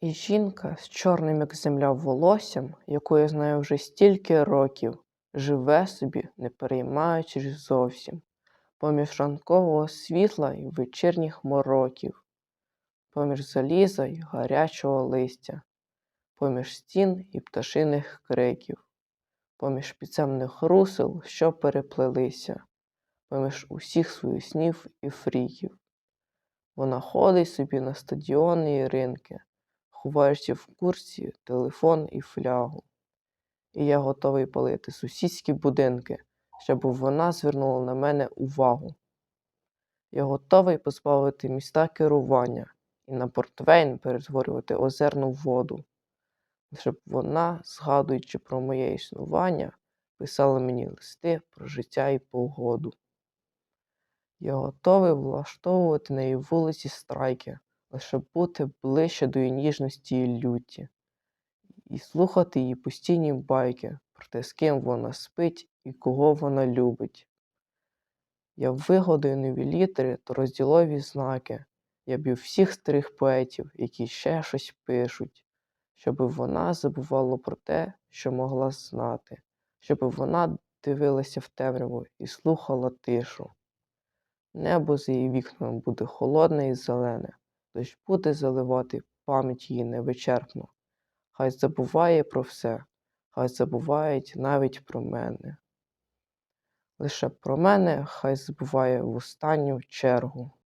І жінка з чорним, як земля, волоссям, яку я знаю вже стільки років, живе собі, не переймаючись зовсім, поміж ранкового світла й вечірніх мороків, поміж заліза й гарячого листя, поміж стін і пташиних криків, поміж підземних русел, що переплелися, поміж усіх своїх снів і фріків. Вона ходить собі на стадіони і ринки, ховаючи в курці телефон і флягу. І я готовий палити сусідські будинки, щоб вона звернула на мене увагу. Я готовий позбавити міста керування і на портвейн перетворювати озерну воду, щоб вона, згадуючи про моє існування, писала мені листи про життя і погоду. Я готовий влаштовувати на її вулиці страйки, лише бути ближче до її ніжності і люті, і слухати її постійні байки про те, з ким вона спить і кого вона любить. Я вигадую нові літери та розділові знаки. Я б'ю всіх старих поетів, які ще щось пишуть, щоби вона забувала про те, що могла знати, щоби вона дивилася в темряву і слухала тишу. Небо за її вікнами буде холодне і зелене, дощ буде заливати пам'ять її невичерпно. Хай забуває про все, хай забувають навіть про мене. Лише про мене хай забуває в останню чергу.